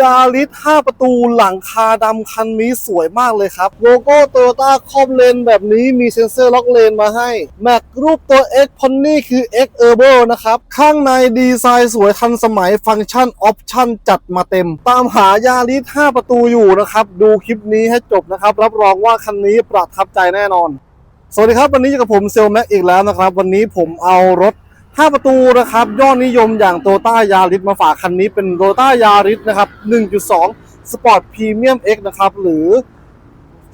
ยาริส5ประตูหลังคาดำคันนี้สวยมากเลยครับ โลโก้โตโยต้าครอบเลนแบบนี้มีเซ็นเซอร์ล็อกเลนมาให้ แม็กรูปตัว X พอนนี่คือ X Urbo นะครับ ข้างในดีไซน์สวยทันสมัยฟังก์ชันออปชั่นจัดมาเต็ม ตามหายาริส5ประตูอยู่นะครับ ดูคลิปนี้ให้จบนะครับ รับรองว่าคันนี้ประทับใจแน่นอน สวัสดีครับวันนี้อยู่กับผมเซลแม็กอีกแล้วนะครับ วันนี้ผมเอารถ 5 ประตูนะครับยอดนิยมอย่างโตต้ายาริสมาฝากคันนี้เป็นโตต้ายาริสนะครับ 1.2 Sport Premium X นะครับ หรือ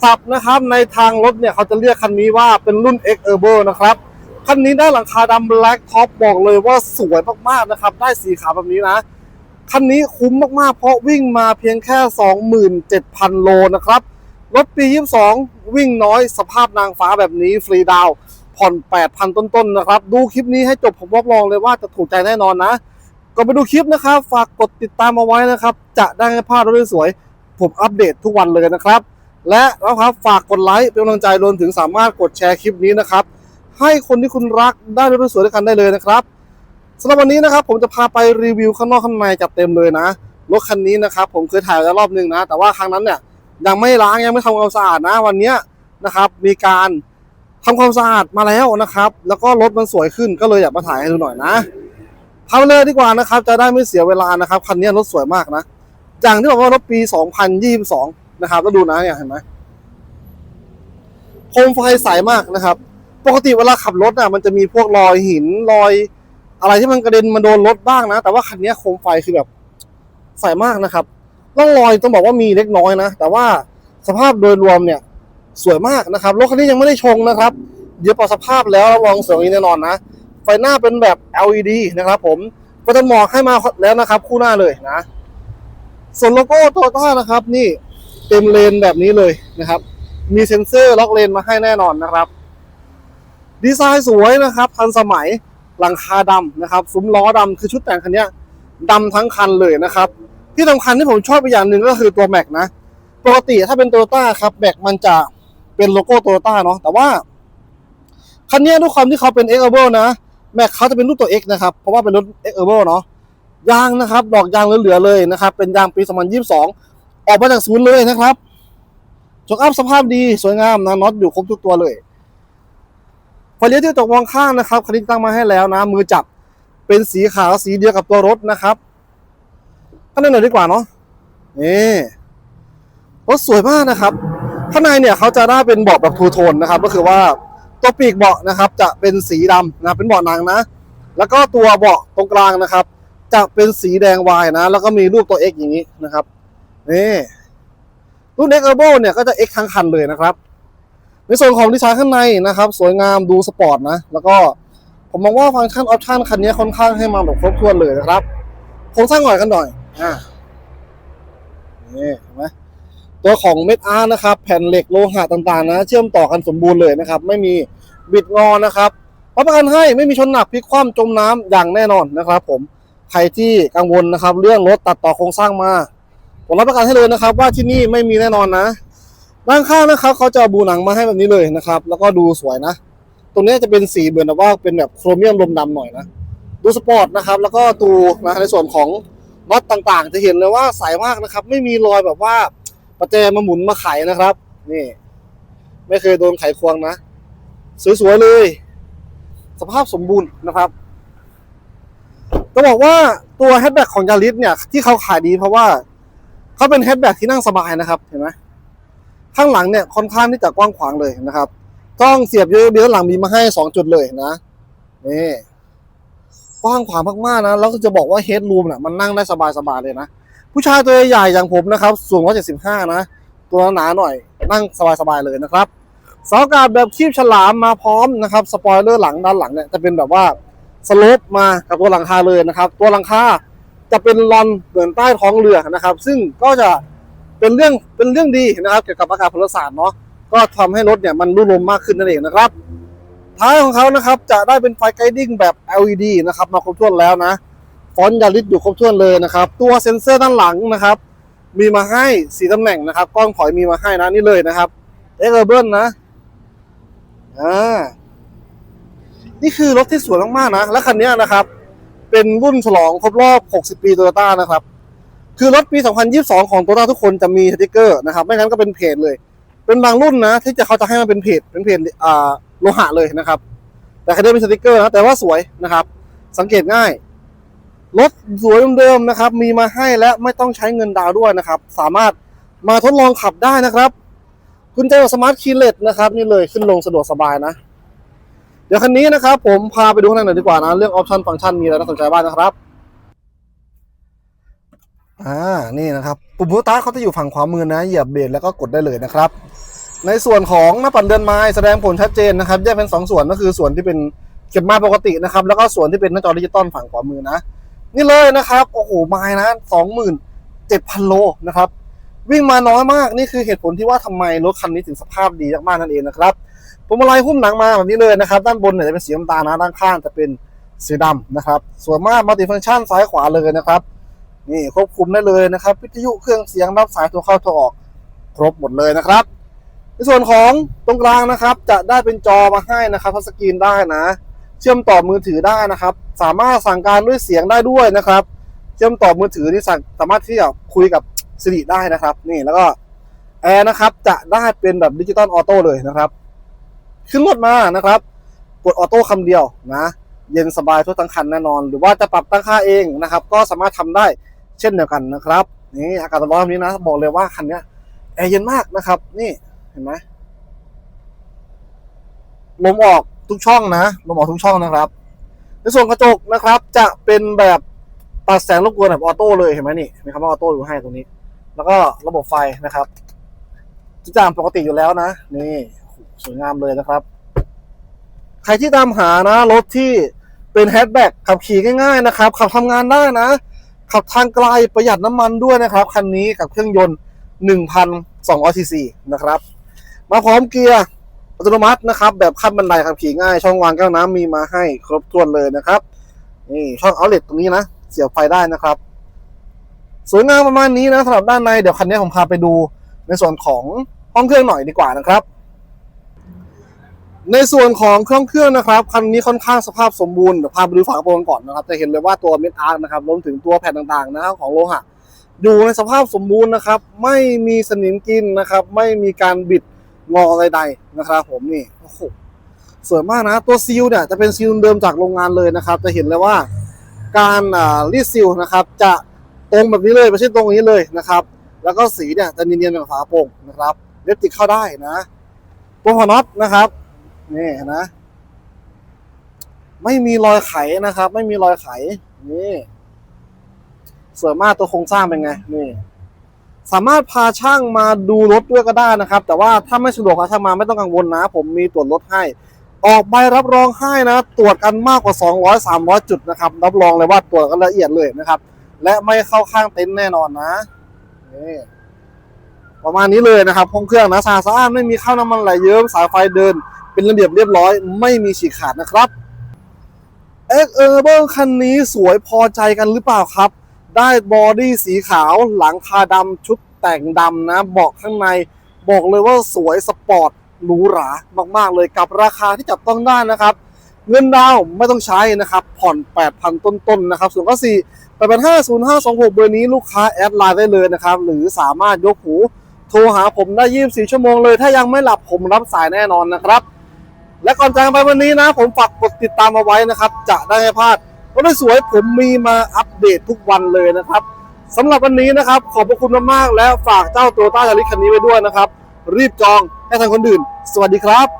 ศัพท์นะครับในทางรถเนี่ยเขาจะเรียกคันนี้ว่าเป็นรุ่น X Urbo นะครับ คันนี้ได้หลังคาดำ Black Top บอกเลยว่าสวยมากๆนะครับ ได้สีขาวแบบนี้นะ คันนี้คุ้มมากๆ เพราะวิ่งมาเพียงแค่ 27,000 โลนะครับ รถปี 22 วิ่งน้อยสภาพนางฟ้าแบบนี้ฟรีดาวน์ ผ่อน8,000 ต้นๆนนะครับ ดูคลิปนี้ให้จบผมรับรองเลยว่าจะถูกใจแน่นอนนะก่อนไปดูคลิปนะครับ ฝากกดติดตามเอาไว้นะครับ จะได้ไม่พลาดรถสวยๆผมอัปเดตทุกวันเลยนะครับ และนะครับฝากกดไลค์เป็นกำลังใจรวมถึงสามารถกดแชร์คลิปนี้นะครับ ให้คนที่คุณรักได้รถสวยด้วยกันได้เลยนะครับสำหรับวันนี้นะครับ ผมจะพาไปรีวิวข้างนอกข้างในจัดเต็มเลยนะรถคันนี้นะครับ ผมเคยถ่ายแล้วรอบนึงนะ แต่ว่าครั้งนั้นเนี่ยยังไม่ล้างยังไม่ทำความสะอาดนะ วันนี้นะครับ มีการ ทำความสะอาดมาแล้วนะครับ แล้วก็รถมันสวยขึ้นก็เลยอยากมาถ่ายให้ดูหน่อยนะทำเลยดีกว่านะครับ จะได้ไม่เสียเวลานะครับคันนี้รถสวยมากนะ อย่างที่บอกว่ารถปี 2022 นะครับแล้วดูนะเนี่ยเห็นไหมโคมไฟใสมากนะครับ ปกติเวลาขับรถอะมันจะมีพวกรอยหินรอย อะไรที่มันกระเด็นมาโดนรถบ้างนะ แต่ว่าคันนี้โคมไฟคือแบบใสมากนะครับร่องรอยต้องบอกว่ามีเล็กน้อยนะ แต่ว่าสภาพโดยรวมเนี่ย สวยมากนะครับรถคันนี้ยังไม่ได้ชงนะครับเดี๋ยวปรับสภาพแล้วรับรองสวยอย่างแน่นอนนะไฟหน้าเป็นแบบ LED นะครับ ผมก็จะหมอกให้มาแล้วนะครับ คู่หน้าเลยนะ ส่วนโลโก้โตโยต้านะครับ นี่เต็มเลนแบบนี้เลยนะครับ มีเซ็นเซอร์ล็อกเลนมาให้แน่นอนนะครับ ดีไซน์สวยนะครับ ทันสมัยหลังคาดำนะครับซุ้มล้อดำคือชุดแต่งคันนี้ยดำทั้งคันเลยนะครับ ที่สำคัญที่ผมชอบไปอย่างหนึ่งก็คือตัวแม็กนะปกติถ้าเป็นโตโยต้าครับแม็กมันจะ เป็นโลโก้โตโยต้าเนาะแต่ว่า คันนี้ด้วยความที่เขาเป็น X Urbo นะ แม็กเขาจะเป็นรูปตัว X นะครับ เพราะว่าเป็นรถ X Urbo เนาะยางนะครับ ดอกยางเหลือๆเลยนะครับ เป็นยางปี 2022 ออกมาจากศูนย์เลยนะครับจกอัพสภาพดีสวยงามนะน็อตอยู่ครบทุกตัวเลยไฟเลี้ยวที่ตกมองข้างนะครับคันนี้ตั้งมาให้แล้วนะ มือจับเป็นสีขาวสีเดียวกับตัวรถนะครับข้างในหน่อยดีกว่าเนาะนี่รถสวยมากนะครับ ข้างในเนี่ยเขาจะได้เป็นเบาะแบบทูโทนนะครับก็คือว่าตัวปีกเบาะนะครับจะเป็นสีดำนะเป็นเบาะหนังนะ แล้วก็ตัวเบาะตรงกลางนะครับ จะเป็นสีแดงวายนะ แล้วก็มีรูปตัว X อย่างนี้นะครับนี่รุ่น X Urbo เนี่ยก็จะ X ทั้งคันเลยนะครับ ในส่วนของดีไซน์ข้างในนะครับ สวยงามดูสปอร์ตนะ แล้วก็ผมมองว่าฟังก์ชันออปชันคันนี้ค่อนข้างให้มาแบบครบถ้วนเลยนะครับโครงสร้างหน่อยกันหน่อยอ่านี่เห็นไหม ตัวของเม็ดอาร์นะครับ แผ่นเหล็กโลหะต่างๆ นะ เชื่อมต่อกันสมบูรณ์เลยนะครับ ไม่มีบิดงอนะครับรับประกันให้ไม่มีชนหนักพลิกคว่ำจมน้ำอย่างแน่นอนนะครับ ผมใครที่กังวลนะครับ เรื่องรถตัดต่อโครงสร้างมาผมรับประกันให้เลยนะครับ ว่าที่นี่ไม่มีแน่นอนนะด้านข้างนะครับเขาจะบูหนังมาให้แบบนี้เลยนะครับ แล้วก็ดูสวยนะ ตรงนี้จะเป็นสีเหมือนแบบว่าเป็นแบบโครเมียมลมดำหน่อยนะดูสปอร์ตนะครับ แล้วก็ดูนะในส่วนของน็อตต่างๆ จะเห็นเลยว่าใสมากนะครับ ไม่มีรอยแบบว่า ประแจมาหมุนมาไขนะครับ นี่ ไม่เคยโดนไขควงนะ สวยๆเลย สภาพสมบูรณ์นะครับต้องบอกว่าตัวแฮชแบ็กของยาริสเนี่ย ที่เขาขายดีเพราะว่าเขาเป็นแฮชแบ็กที่นั่งสบายนะครับ เห็นไหมข้างหลังเนี่ยค่อนข้างที่จะกว้างขวางเลยนะครับต้องเสียบเยอะเบี้ยหลังมีมาให้สองจุดเลยนะนี่กว้างขวางมากๆนะแล้วก็จะบอกว่าเฮดรูมเนี่ยมันนั่งได้สบายๆเลยนะ ผู้ชายตัวใหญ่อย่างผมนะครับสูง175 นะ ตัวหนาหน่อยนั่งสบายๆเลยนะครับเสาอากาศแบบคีบฉลามมาพร้อมนะครับสปอยเลอร์หลังด้านหลังเนี่ยจะเป็นแบบว่าสโลปมากับตัวหลังคาเลยนะครับ ตัวหลังคาจะเป็นลอนเหมือนใต้ท้องเรือนะครับ ซึ่งก็จะเป็นเรื่องเป็นเรื่องดีนะครับเกี่ยวกับอากาศพลศาสตร์เนาะก็ทำให้รถเนี่ยมันรุ่ลมมากขึ้นนั่นเองนะครับท้ายของเขานะครับจะได้เป็นไฟไกดิ้งแบบ LED นะครับมาครบถ้วนแล้วนะ อนต์ยาริสอยู่ครบถ้วนเลยนะครับ ตัวเซ็นเซอร์ด้านหลังนะครับ มีมาให้สีตำแหน่งนะครับ กล้องถอยมีมาให้นะนี่เลยนะครับเอ็กเบิลนะอ่านี่คือรถที่สวยมากๆนะ และคันนี้นะครับ เป็นรุ่นฉลองครบรอบ 60 ปีโตโยต้านะครับ คือรถปี 2022 ของโตโยต้าทุกคนจะมีสติกเกอร์นะครับ ไม่งั้นก็เป็นเพจเลย เป็นบางรุ่นนะ ที่จะเขาจะให้มันเป็นเพจเป็นเพจอ่าโลหะเลยนะครับ แต่คันนี้เป็นสติกเกอร์นะ แต่ว่าสวยนะครับ สังเกตง่าย รถสวยเดิมๆนะครับ มีมาให้และไม่ต้องใช้เงินดาวด้วยนะครับ สามารถมาทดลองขับได้นะครับกุญแจสมาร์ทคีย์เลสนะครับ นี่เลยขึ้นลงสะดวกสบายนะ เดี๋ยวคันนี้นะครับ ผมพาไปดูข้างในหน่อยดีกว่านะ เรื่องออปชั่นฟังก์ชันมีอะไรน่าสนใจบ้างนะครับอ่านี่นะครับปุ่มพุทตาเขาจะอยู่ฝั่งขวามือนะเหยียบเบรกแล้วก็กดได้เลยนะครับ ในส่วนของหน้าปัดเดินไม้แสดงผลชัดเจนนะครับแยกเป็นสองส่วนก็คือส่วนที่เป็นเก็บไม้ปกตินะครับ แล้วก็ส่วนที่เป็นหน้าจอดิจิตอลฝั่งขวามือนะ นี่เลยนะครับ โอ้โหไม้นะสองหมื่นเจ็ดพันโลนะครับ วิ่งมาน้อยมากนี่คือเหตุผลที่ว่าทำไมรถคันนี้ถึงสภาพดีมากๆนั่นเองนะครับพวงมาลัยหุ้มหนังมาแบบนี้เลยนะครับ ด้านบนเนี่ยจะเป็นสีน้ำตาลนะด้านข้างจะเป็นสีดำนะครับส่วนมากมัลติฟังก์ชันซ้ายขวาเลยนะครับนี่ควบคุมได้เลยนะครับวิทยุเครื่องเสียงรับสายโทรเข้าโทรออกครบหมดเลยนะครับ ในส่วนของตรงกลางนะครับ จะได้เป็นจอมาให้นะครับทัชสกรีนได้นะ เชื่อมต่อมือถือได้นะครับ สามารถสั่งการด้วยเสียงได้ด้วยนะครับ เชื่อมต่อมือถือนี่สั่งสามารถที่จะคุยกับสิริได้นะครับ นี่แล้วก็แอร์นะครับจะได้เป็นแบบดิจิตอลออโต้เลยนะครับ ขึ้นรถมานะครับกดออโต้คำเดียวนะเย็นสบายทั่วทั้งคันแน่นอน หรือว่าจะปรับตั้งค่าเองนะครับ ก็สามารถทำได้เช่นเดียวกันนะครับ นี่อากาศร้อนนี้นะ บอกเลยว่าคันนี้แอร์เย็นมากนะครับ นี่เห็นไหมลมออก ทุกช่องนะลมออกทุกช่องนะครับ ในส่วนกระจกนะครับ จะเป็นแบบตัดแสงรบกวนแบบออโต้เลยเห็นไหมนี่มีคำว่าออโต้อยู่ให้ตรงนี้ แล้วก็ระบบไฟนะครับทุกอย่างปกติอยู่แล้วนะ นี่สวยงามเลยนะครับ ใครที่ตามหานะรถที่เป็นแฮชแบ็กขับขี่ง่ายๆนะครับ ขับทำงานได้นะ ขับทางไกลประหยัดน้ำมันด้วยนะครับ คันนี้กับเครื่องยนต์1,200ซีซีนะครับ มาพร้อมเกียร์ อัตโนมัตินะครับแบบขั้นบันไดขับขี่ง่าย ช่องวางแก้วน้ำมีมาให้ครบถ้วนเลยนะครับนี่ช่องเอาเลตตรงนี้นะ เสียบไฟได้นะครับ สวยงามประมาณนี้นะสำหรับด้านในเดี๋ยวคันนี้ผมพาไปดูในส่วนของห้องเครื่องหน่อยดีกว่านะครับ ในส่วนของเครื่องเครื่องนะครับคันนี้ค่อนข้างสภาพสมบูรณ์เดี๋ยวพาไปดูฝากระโปรงก่อนนะครับ จะเห็นเลยว่าตัวเม็ดอาร์นะครับรวมถึงตัวแผ่นต่างๆนะครับของโลหะอยู่ในสภาพสมบูรณ์นะครับ ไม่มีสนิมกินนะครับ ไม่มีการบิด งอใดๆนะครับผมนี่โอ้โหสวยมากนะ ตัวซีลเนี่ยจะเป็นซีลเดิมจากโรงงานเลยนะครับ จะเห็นเลยว่าการรีดซีลนะครับ จะตรงแบบนี้เลยไม่ใช่ตรงนี้เลยนะครับ แล้วก็สีเนี่ยจะเนียนๆแบบฝาโปรงนะครับเล็บติดเข้าได้นะตัวหัวน็อตนะครับนี่นะ ไม่มีรอยไขนะครับ ไม่มีรอยไขนี่สวยมากตัวโครงสร้างเป็นไงนี่ สามารถพาช่างมาดูรถด้วยก็ได้นะครับ แต่ว่าถ้าไม่สะดวกพาช่างมาไม่ต้องกังวลนะ ผมมีตรวจรถให้ ออกใบรับรองให้นะ ตรวจกันมากกว่า 200 300 จุดนะครับ รับรองเลยว่าตรวจกันละเอียดเลยนะครับ และไม่เข้าข้างเต็นท์แน่นอนนะประมาณนี้เลยนะครับห้องเครื่องนะสะอาดสะอานไม่มีข้าวน้ำมันไหลเยิ้มสายไฟเดิน เป็นระเบียบเรียบร้อย ไม่มีฉีกขาดนะครับเอ็กเออร์เบิลคันนี้สวยพอใจกันหรือเปล่าครับ ได้บอดี้สีขาวหลังคาดำชุดแต่งดำนะเบาะข้างในบอกเลยว่าสวยสปอร์ตหรูหรามากๆ เลยกับราคาที่จับต้องได้นะครับ เงินดาวไม่ต้องใช้นะครับ ผ่อน 8,000 ต้นๆนะครับส่วนก็4 8 5 0 5 2 6เบอร์นี้ลูกค้าแอดไลน์ได้เลยนะครับ หรือสามารถยกหูโทรหาผมได้24ชั่วโมงเลย ถ้ายังไม่หลับผมรับสายแน่นอนนะครับ และก่อนจากไปวันนี้นะ ผมฝากกดติดตามเอาไว้นะครับ จะได้ไม่พลาด รถสวยผมมีมาอัปเดตทุกวันเลยนะครับสำหรับวันนี้นะครับ ขอบพระคุณมากๆ และฝากเจ้าตัวต้าจาริคันนี้ไว้ด้วยนะครับ รีบจองให้ทันคนอื่น สวัสดีครับ